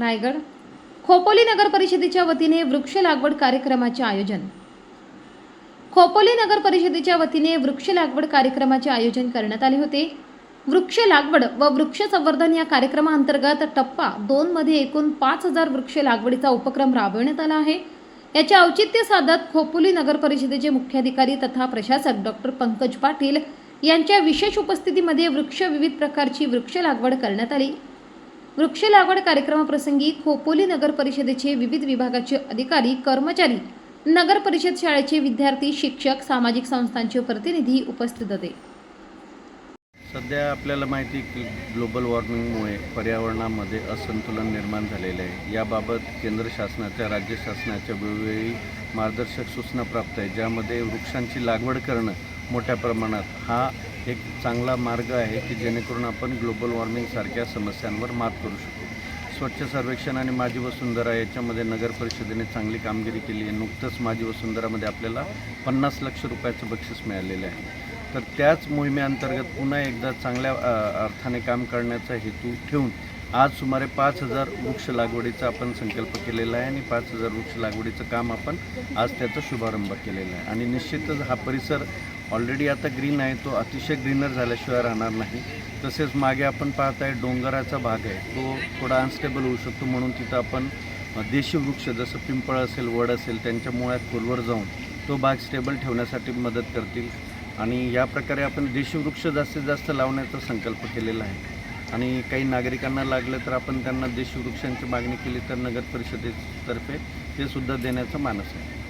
रायगड. खोपोली नगर परिषदेच्या वतीने वृक्ष लागवड कार्यक्रमाचे आयोजन. खोपोली नगर परिषदेच्या वतीने वृक्ष लागवड कार्यक्रमाचे आयोजन करण्यात आले होते. वृक्ष लागवड व वृक्ष संवर्धन या कार्यक्रमाअंतर्गत टप्पा दोन मध्ये एकूण पाच हजार वृक्ष लागवडीचा उपक्रम राबविण्यात आला आहे. याचे औचित्य साधत खोपोली नगर परिषदेचे मुख्याधिकारी तथा प्रशासक डॉक्टर पंकज पाटील यांच्या विशेष उपस्थितीमध्ये वृक्ष विविध प्रकारची वृक्ष लागवड करण्यात आली. वृक्ष लागवड कार्यक्रमाप्रसंगी खोपोली नगर परिषदेचे विविध विभागाचे अधिकारी कर्मचारी नगर परिषद शाळेचे विद्यार्थी शिक्षक सामाजिक संस्थांचे प्रतिनिधी उपस्थित होते. सध्या आपल्याला माहिती आहे की ग्लोबल वॉर्मिंगमुळे पर्यावरणामध्ये असंतुलन निर्माण झालेलं आहे. याबाबत केंद्र शासनाच्या राज्य शासनाच्या वेळोवेळी मार्गदर्शक सूचना प्राप्त आहे ज्यामध्ये वृक्षांची लागवड करणं मोठ्या प्रमाणात हा एक चांगला मार्ग आहे की जेणेकरून आपण ग्लोबल वॉर्मिंगसारख्या समस्यांवर मात करू शकू. स्वच्छ सर्वेक्षण आणि माझी वसुंधरा याच्यामध्ये नगर परिषदेने चांगली कामगिरी केली आहे. नुकतंच माझी वसुंधरामध्ये आपल्याला पन्नास लक्ष रुपयाचं बक्षीस मिळालेलं आहे. तर त्याच मोहिमेअंतर्गत पुन्हा एकदा चांगल्या अर्थाने काम करण्याचा हेतू ठेवून आज सुमारे पाच हजार वृक्ष लागवडीचा आपण संकल्प केलेला आहे आणि पाच हजार वृक्ष लागवडीचं काम आपण आज त्याचा शुभारंभ केलेला आहे. आणि निश्चितच हा परिसर ऑलरेडी आता ग्रीन आहे तो अतिशय ग्रीनर झाल्याशिवाय राहणार नाही. तसेच मागे आपण पाहत आहे डोंगराचा भाग आहे तो थोडा अनस्टेबल होऊ शकतो म्हणून तिथं आपण देशी वृक्ष जसं पिंपळ असेल वड असेल त्यांच्या मुळात खोलवर जाऊन तो भाग स्टेबल ठेवण्यासाठी मदत करतील. आणि या प्रकारे आपण देशी वृक्ष जास्तीत जास्त लावण्याचा संकल्प केलेला आहे. आणि काही नागरिकांना लागलं तर आपण त्यांना देशवृक्षांची मागणी केली तर नगर परिषदेतर्फे ते सुद्धा देण्याचा मानस आहे.